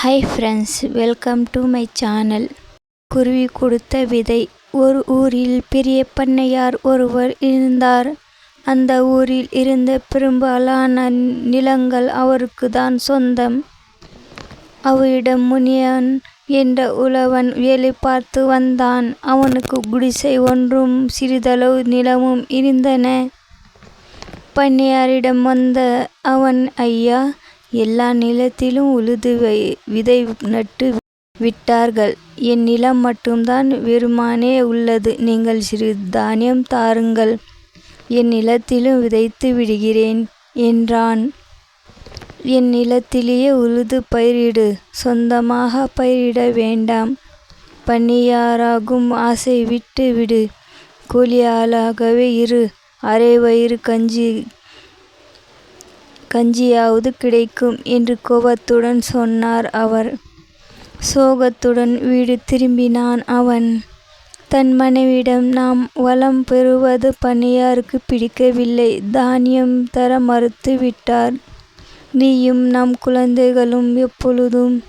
Hi friends welcome to my channel குருவி கொடுத்த விதை. ஒரு ஊரில் பெரிய பண்ணையார் ஒருவர் இருந்தார். அந்த ஊரில் இருந்த பெரும்பாலான நிலங்கள் அவருக்கு தான் சொந்தம். அவரிடம் முனியன் என்ற உழவன் வேலை பார்த்து வந்தான். அவனுக்கு குடிசை ஒன்றும் சிறிதளவு நிலமும் இருந்தன. பண்ணையாரிடம் வந்த அவன் ஐயா எல்லா நிலத்திலும் உழுது விதை நட்டு விட்டார்கள். என் நிலம் மட்டும்தான் வெறுமானே உள்ளது. நீங்கள் சிறு தானியம் தாருங்கள். என் நிலத்திலும் விதைத்து விடுகிறேன் என்றான். என் நிலத்திலேயே உழுது பயிரிடு. சொந்தமாக பயிரிட வேண்டாம். பண்ணியாராகும் ஆசை விட்டு விடு. கூலியாளாகவே இரு. அரை வயிறு கஞ்சி கஞ்சியாவது கிடைக்கும் என்று கோபத்துடன் சொன்னார் அவர். சோகத்துடன் வீடு திரும்பினான் அவன். தன் மனைவிடம் நாம் வளம் பெறுவது பணியாருக்கு பிடிக்கவில்லை. தானியம் தர மறுத்து விட்டார். நீயும் நம் குழந்தைகளும் எப்பொழுதும்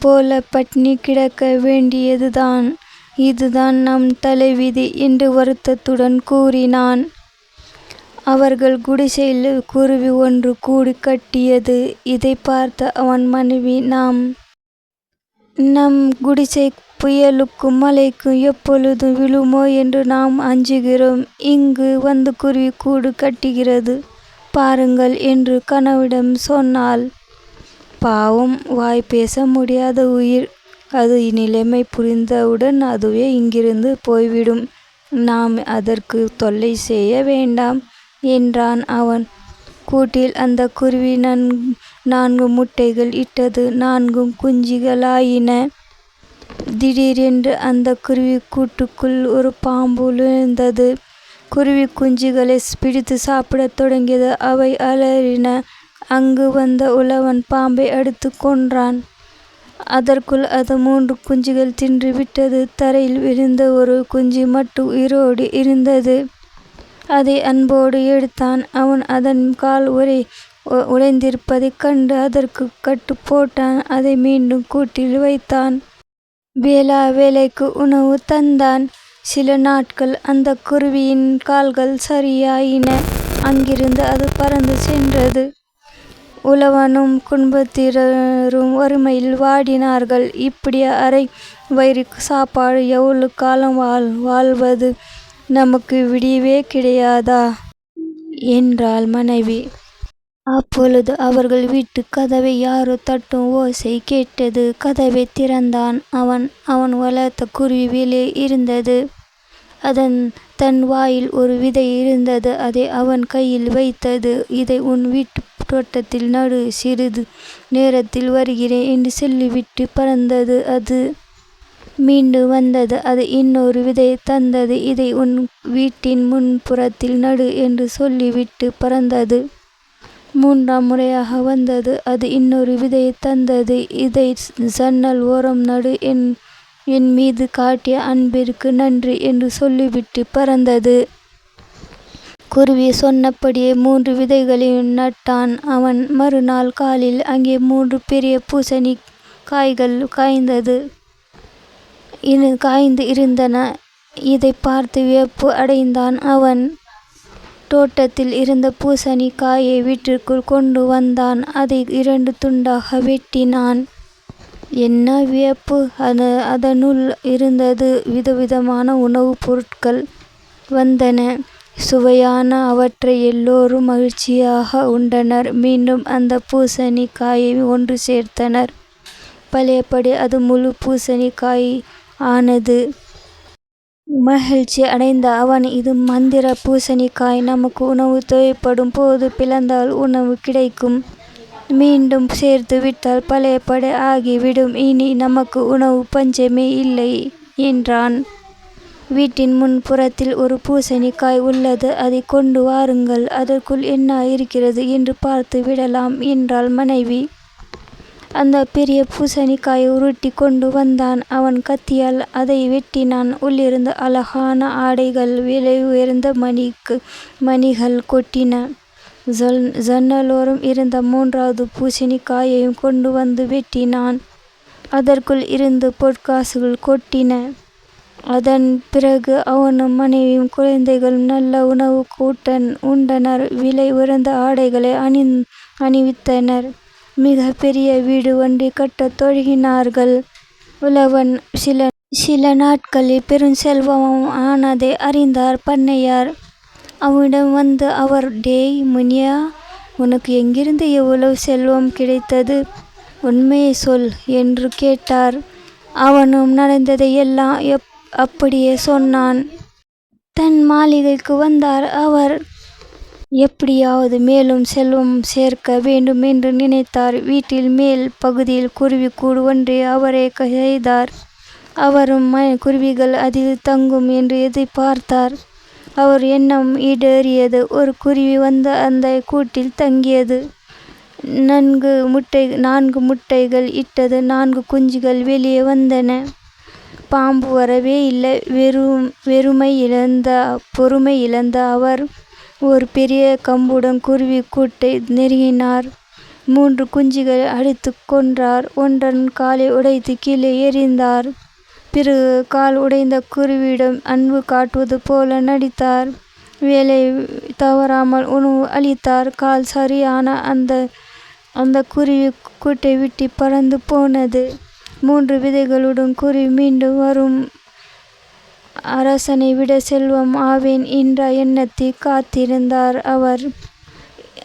போல பட்னி கிடக்க வேண்டியதுதான். இதுதான் நம் தலைவிதி என்று வருத்தத்துடன் கூறினான். அவர்கள் குடிசையில் குருவி ஒன்று கூடு கட்டியது. இதை பார்த்த அவன் மனைவி நாம் நம் குடிசை புயலுக்கும் மலைக்கும் எப்பொழுதும் விழுமோ என்று நாம் அஞ்சுகிறோம். இங்கு வந்து குருவி கூடு கட்டுகிறது. பாருங்கள் என்று கணவிடம் சொன்னால் பாவம் வாய் பேச முடியாத உயிர். அது நிலைமை புரிந்தவுடன் அதுவே இங்கிருந்து போய்விடும். நாம் அதற்கு தொல்லை செய்ய வேண்டாம். என்றான் அவன். கூட்டில் அந்த குருவி நான்கு முட்டைகள் இட்டது. நான்கும் குஞ்சுகளாயின. திடீரென்று அந்த குருவி கூட்டுக்குள் ஒரு பாம்பு நுழைந்தது. குருவி குஞ்சுகளை பிடித்து சாப்பிடத் தொடங்கியது. அவை அலறின. அங்கு வந்த உழவன் பாம்பை அடித்துக் கொன்றான். அதற்குள் அது மூன்று குஞ்சுகள் தின்று விட்டது. தரையில் விழுந்த ஒரு குஞ்சு மட்டும் உயிரோடு இருந்தது. அதை அன்போடு எடுத்தான். அவன் அதன் கால் உரை உடைந்திருப்பதைக் கண்டு அதற்கு கட்டு போட்டான். அதை மீண்டும் கூட்டில் வைத்தான். வேளா வேலைக்கு உணவு தந்தான். சில நாட்கள் அந்த குருவியின் கால்கள் சரியாயின. அங்கிருந்து அது பறந்து சென்றது. உழவனும் குடும்பத்தினரும் வறுமையில் வாடினார்கள். இப்படி அரை வயிறுக்கு சாப்பாடு எவ்வளவு காலம் வாழ் வாழ்வது? நமக்கு விடிவே கிடையாதா? என்றாள் மனைவி. அப்பொழுது அவர்கள் வீட்டுக் கதவை யாரோ தட்டும் ஓசை கேட்டது. கதவை திறந்தான் அவன். அவன் வளர்த்த குருவி இருந்தது. அதன் தன் வாயில் ஒரு விதை இருந்தது. அதை அவன் கையில் வைத்தது. இதை உன் வீட்டு தோட்டத்தில் நடு. சிறிது நேரத்தில் வருகிறேன் என்று சொல்லிவிட்டு பறந்தது அது. மீண்டு வந்தது. அது இன்னொரு விதை தந்தது. இதை உன் வீட்டின் முன்புறத்தில் நடு என்று சொல்லிவிட்டு பறந்தது. மூன்றாம் முறையாக வந்தது. அது இன்னொரு விதை தந்தது. இதை ஜன்னல் ஓரம் நடு. என் என் மீது காட்டிய அன்பிற்கு நன்றி என்று சொல்லிவிட்டு பறந்தது. குருவி சொன்னபடியே மூன்று விதைகளையும் நட்டான் அவன். மறுநாள் காலில் அங்கே மூன்று பெரிய பூசணி காய்கள் காய்ந்தது காய்ந்து இருந்தன. இதை பார்த்து வியப்பு அடைந்தான் அவன். தோட்டத்தில் இருந்த பூசணி காயை வீட்டிற்குள் கொண்டு வந்தான். அதை இரண்டு துண்டாக வெட்டினான். என்ன வியப்பு! அதனுள் இருந்தது விதவிதமான உணவுப் பொருட்கள் வந்தன. சுவையான அவற்றை எல்லோரும் மகிழ்ச்சியாக உண்டனர். மீண்டும் அந்த பூசணி காயை ஒன்று சேர்த்தனர். பழையபடி அது முழு பூசணிக்காய் ஆனது. மகிழ்ச்சி அடைந்த அவன் இது மந்திர பூசணிக்காய். நமக்கு உணவு தேவைப்படும் போது பிளந்தால் உணவு கிடைக்கும். மீண்டும் சேர்த்து விட்டால் பழைய படை ஆகிவிடும். இனி நமக்கு உணவு பஞ்சமே இல்லை என்றான். வீட்டின் முன்புறத்தில் ஒரு பூசணிக்காய் உள்ளது. அதை கொண்டு வாருங்கள். அதற்குள் என்ன இருக்கிறது என்று பார்த்து விடலாம் என்றாள் மனைவி. அந்த பெரிய பூசணிக்காயை உருட்டிக் கொண்டு வந்தான். அவன் கத்தியால் அதை வெட்டினான். உள்ளிருந்து அழகான ஆடைகள் விலை உயர்ந்த மணிக்கு மணிகள் கொட்டின. ஜல் ஜன்னலோரம் இருந்த மூன்றாவது பூசணிக்காயையும் கொண்டு வந்து வெட்டினான். அதற்குள் இருந்து பொற்காசுகள் கொட்டின. அதன் பிறகு அவனும் மனைவியும் குழந்தைகளும் நல்ல உணவு உண்டனர். விலை உயர்ந்த ஆடைகளை அணி அணிவித்தனர். மிக பெரிய வீடு ஒன்றை கட்டத் தொடங்கினார்கள். உழவன் சில சில நாட்களில் பெருஞ்செல்வமும் ஆனதை அறிந்தார் பண்ணையார். அவனிடம் வந்து அவர் டேய் முனியா உனக்கு எங்கிருந்து இவ்வளவு செல்வம் கிடைத்தது? உண்மையை சொல் என்று கேட்டார். அவனும் நடந்ததை எல்லாம் அப்படியே சொன்னான். தன் மாளிகைக்கு வந்தார் அவர். எப்படியாவது மேலும் செல்வம் சேர்க்க வேண்டும் என்று நினைத்தார். வீட்டில் மேல் பகுதியில் குருவிக்கூடு ஒன்றை அவரே செய்தார். அவரும் குருவிகள் அதில் தங்கும் என்று எதிர்பார்த்தார். அவர் எண்ணம் ஈடேறியது. ஒரு குருவி வந்து அந்த கூட்டில் தங்கியது. நன்கு முட்டை நான்கு முட்டைகள் இட்டது. நான்கு குஞ்சுகள் வெளியே வந்தன. பாம்பு வரவே இல்லை. வெறும் வெறுமை இழந்த பொறுமை இழந்த அவர் ஒரு பெரிய கம்புடன் குருவி கூட்டை நெருங்கினார். மூன்று குஞ்சுகளை அடித்துக் கொன்றார். ஒன்றன் காலை உடைத்து கீழே எறிந்தார். பிறகு கால் உடைந்த குருவியிடம் அன்பு காட்டுவது போல நடித்தார். வேலை தவறாமல் உணவு அளித்தார். கால் சரியான அந்த அந்த குருவி கூட்டை விட்டு பறந்து போனது. மூன்று விதைகளுடன் குருவி மீண்டும் வரும். அரசனை விட செல்வம் ஆவேன் என்ற எண்ணத்தை காத்திருந்தார் அவர்.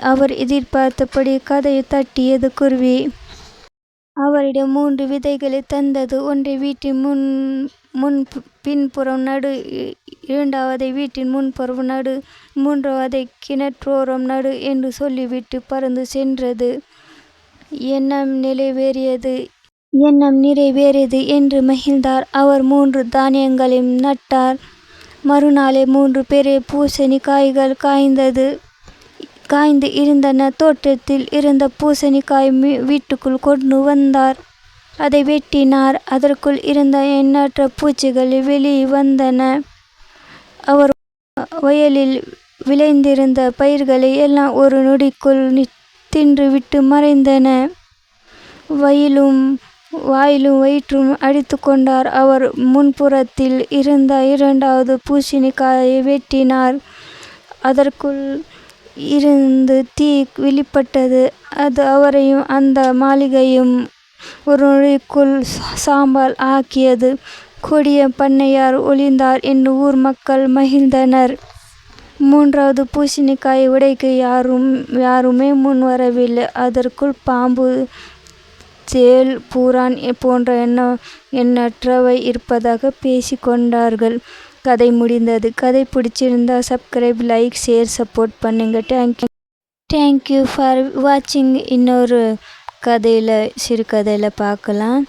அவர் எதிர்பார்த்தபடி கதையை தட்டியது குருவி. அவரிடம் மூன்று விதைகளை தந்தது. ஒன்றை வீட்டின் முன் முன் பின்புறம் நடு. இரண்டாவதை வீட்டின் முன்புறம் நடு. மூன்றாவதை கிணற்றோரம் நடு என்று சொல்லிவிட்டு பறந்து சென்றது. எண்ணம் நிறைவேறியது எண்ணம் நிறைவேறியது என்று மகிழ்ந்தார். அவர் மூன்று தானியங்களையும் நட்டார். மறுநாளே மூன்று பெரிய பூசணி காய்கள் காய்ந்தது காய்ந்து இருந்தன. தோட்டத்தில் இருந்த பூசணிக்காய் வீட்டுக்குள் கொண்டு வந்தார். அதை வெட்டினார். அதற்குள் இருந்த எண்ணற்ற பூச்சிகள் வெளியே வந்தன. அவர் வயலில் விளைந்திருந்த பயிர்களை எல்லாம் ஒரு நொடிக்குள் தின்றுவிட்டு மறைந்தன. வயலும் வாயிலும் வயிற்றும் அடித்து கொண்டார். அவர் முன்புறத்தில் இருந்த இரண்டாவது பூசணிக்காயை வெட்டினார். அதற்குள் இருந்து தீ வெளிப்பட்டது. அது அவரையும் அந்த மாளிகையும் ஒரு நொழிக்குள் சாம்பல் ஆக்கியது. கொடிய பண்ணையார் ஒளிந்தார் என்று ஊர் மக்கள் மகிழ்ந்தனர். மூன்றாவது பூசணிக்காயை உடைக்க யாருமே முன் வரவில்லை அதற்குள் பாம்பு சேல் பூரான் போன்ற எண்ணற்றவை இருப்பதாக பேசி கொண்டார்கள். கதை முடிந்தது. கதை பிடிச்சிருந்தா சப்ஸ்கிரைப் லைக் ஷேர் சப்போர்ட் பண்ணுங்க. தேங்க்யூ ஃபார் வாட்சிங். இன்னொரு கதையில் சிறுகதையில் பார்க்கலாம்.